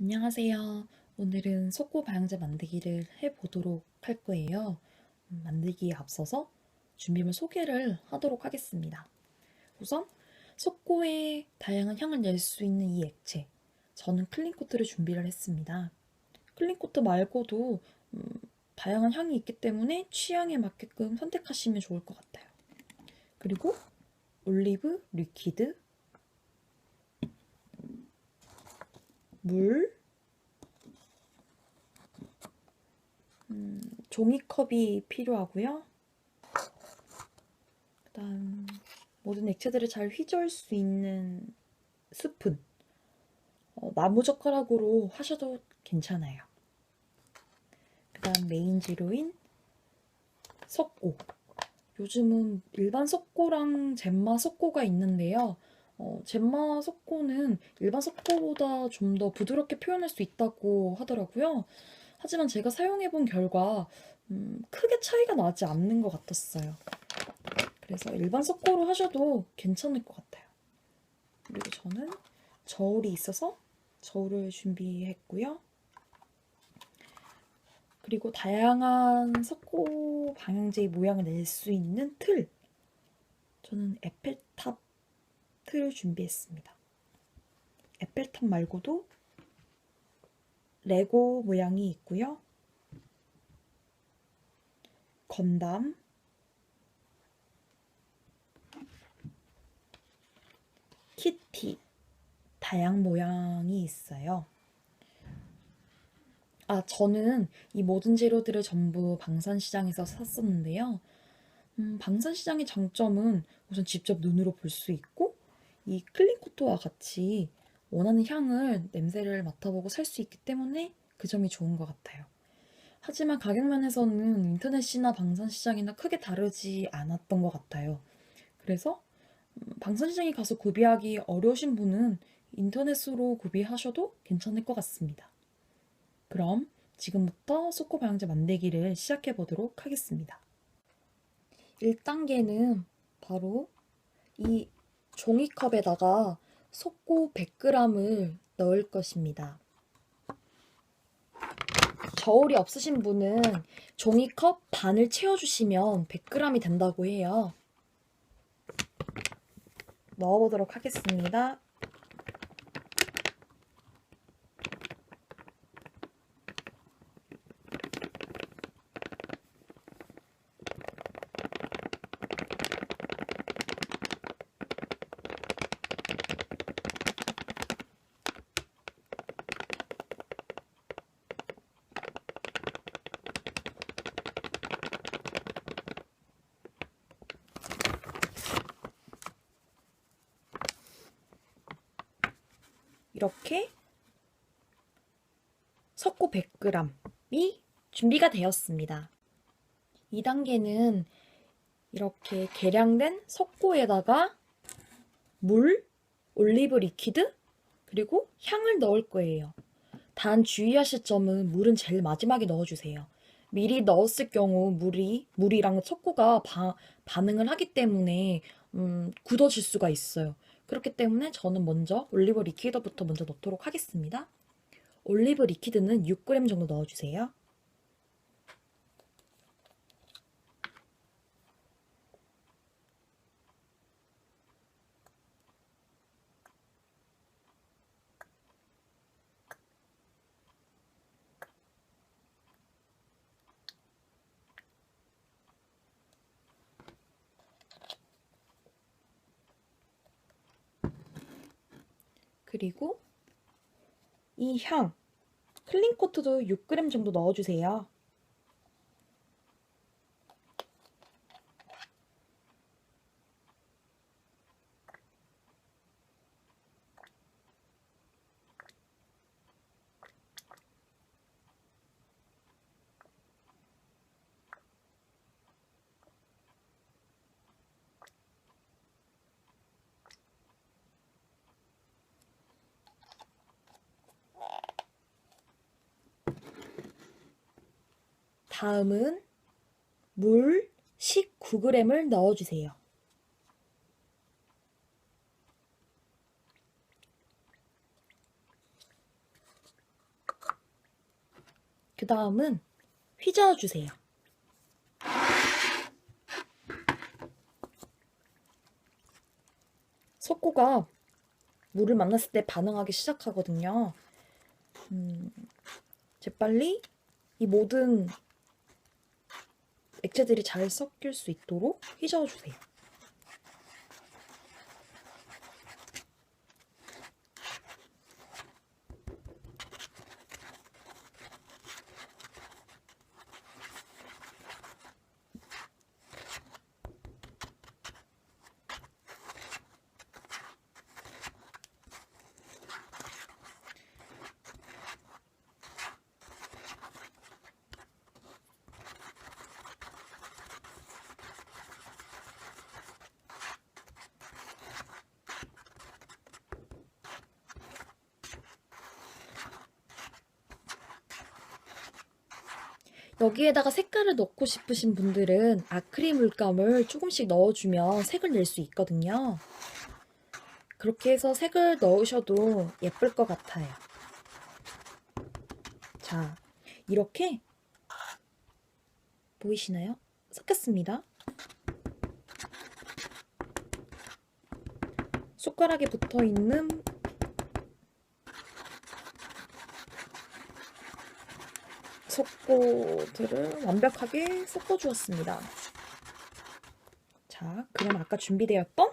안녕하세요. 오늘은 속고 방향제 만들기를 해보도록 할 거예요. 음, 만들기에 앞서서 준비물 소개를 하도록 하겠습니다. 우선 속고에 다양한 향을 낼 수 있는 이 액체. 저는 클린코트를 준비를 했습니다. 클린코트 말고도 음, 다양한 향이 있기 때문에 취향에 맞게끔 선택하시면 좋을 것 같아요. 그리고 올리브 리퀴드, 물, 음, 종이컵이 필요하고요. 그 다음 모든 액체들을 잘 휘저을 수 있는 스푼, 어, 나무 젓가락으로 하셔도 괜찮아요. 그 다음 메인 재료인 석고. 요즘은 일반 석고랑 젠마 석고가 있는데요. 어, 젠마 석고는 일반 석고보다 좀 더 부드럽게 표현할 수 있다고 하더라고요. 하지만 제가 사용해본 결과 음, 크게 차이가 나지 않는 것 같았어요. 그래서 일반 석고로 하셔도 괜찮을 것 같아요. 그리고 저는 저울이 있어서 저울을 준비했고요. 그리고 다양한 석고 방향제의 모양을 낼 수 있는 틀. 저는 에펠탑 틀을 준비했습니다. 에펠탑 말고도 레고 모양이 있고요. 건담, 키티, 다양 모양이 있어요. 아, 저는 이 모든 재료들을 전부 방산시장에서 샀었는데요. 음, 방산시장의 장점은 우선 직접 눈으로 볼 수 있고, 이 클린코트와 같이 원하는 향을 냄새를 맡아보고 살 수 있기 때문에 그 점이 좋은 것 같아요. 하지만 가격 면에서는 인터넷이나 방산시장이나 크게 다르지 않았던 것 같아요. 그래서 음, 방산시장에 가서 구비하기 어려우신 분은 인터넷으로 구비하셔도 괜찮을 것 같습니다. 그럼 지금부터 소코 방향제 만들기를 시작해 보도록 하겠습니다. 1단계는 바로 이 종이컵에다가 속고 100g을 넣을 것입니다. 저울이 없으신 분은 종이컵 반을 채워주시면 100g이 된다고 해요. 넣어보도록 하겠습니다. 이렇게 석고 100g이 준비가 되었습니다. 2단계는 이렇게 계량된 석고에다가 물, 올리브 리퀴드, 그리고 향을 넣을 거예요. 단 주의하실 점은 물은 제일 마지막에 넣어주세요. 미리 넣었을 경우 물이 물이랑 석고가 바, 반응을 하기 때문에 음, 굳어질 수가 있어요. 그렇기 때문에 저는 먼저 올리브 리퀴드부터 먼저 넣도록 하겠습니다. 올리브 리퀴드는 6g 정도 넣어주세요. 그리고 이 향, 클린 코트도 6g 정도 넣어주세요. 다음은 물 19g을 넣어주세요. 그 다음은 휘저어주세요. 석고가 물을 만났을 때 반응하기 시작하거든요. 음, 재빨리 이 모든 액체들이 잘 섞일 수 있도록 휘저어주세요. 여기에다가 색깔을 넣고 싶으신 분들은 아크릴 물감을 조금씩 넣어주면 색을 낼 수 있거든요. 그렇게 해서 색을 넣으셔도 예쁠 것 같아요. 자, 이렇게 보이시나요? 섞였습니다. 숟가락에 붙어 있는 속고들을 완벽하게 섞어주었습니다. 자, 그럼 아까 준비되었던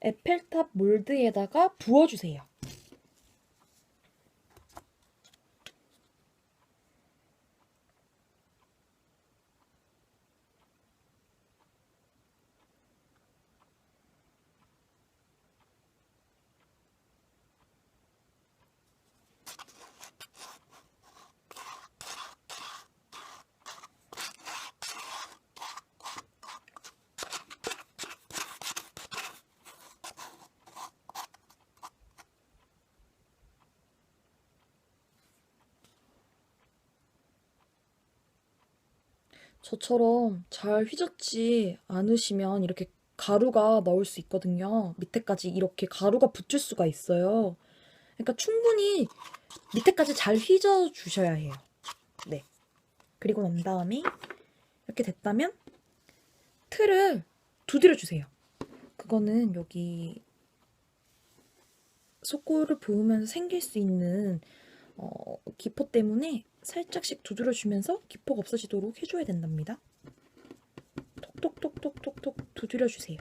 에펠탑 몰드에다가 부어주세요. 저처럼 잘 휘젓지 않으시면 이렇게 가루가 나올 수 있거든요. 밑에까지 이렇게 가루가 붙을 수가 있어요. 그러니까 충분히 밑에까지 잘 휘저 주셔야 해요. 네. 그리고 난 다음에 이렇게 됐다면 틀을 두드려 주세요. 그거는 여기 속고를 부으면서 생길 수 있는 어, 기포 때문에 살짝씩 두드려주면서 기포가 없어지도록 해줘야 된답니다. 톡톡톡톡톡톡 두드려주세요.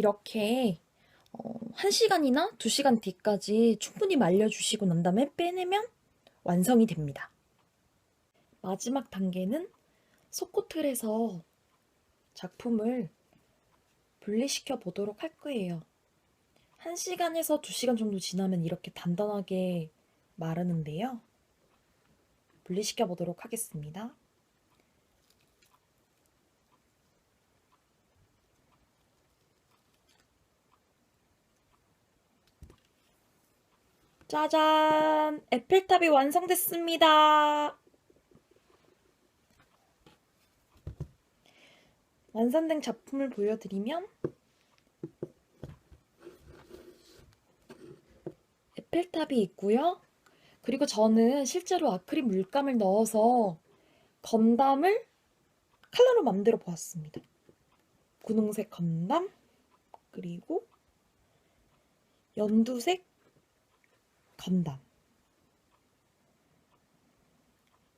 이렇게 어, 1시간이나 2시간 뒤까지 충분히 말려주시고 난 다음에 빼내면 완성이 됩니다. 마지막 단계는 속코틀에서 작품을 분리시켜 보도록 할 거예요. 1시간에서 2시간 정도 지나면 이렇게 단단하게 마르는데요. 분리시켜 보도록 하겠습니다. 짜잔! 에펠탑이 완성됐습니다. 완성된 작품을 보여드리면 에펠탑이 있고요. 그리고 저는 실제로 아크릴 물감을 넣어서 건담을 컬러로 만들어 보았습니다. 분홍색 건담, 그리고 연두색 건담.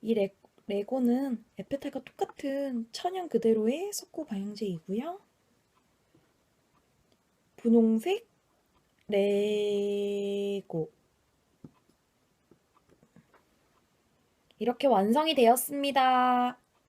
이 레, 레고는 에펠탑과 똑같은 천연 그대로의 석고 방향제이고요. 분홍색 레고 이렇게 완성이 되었습니다.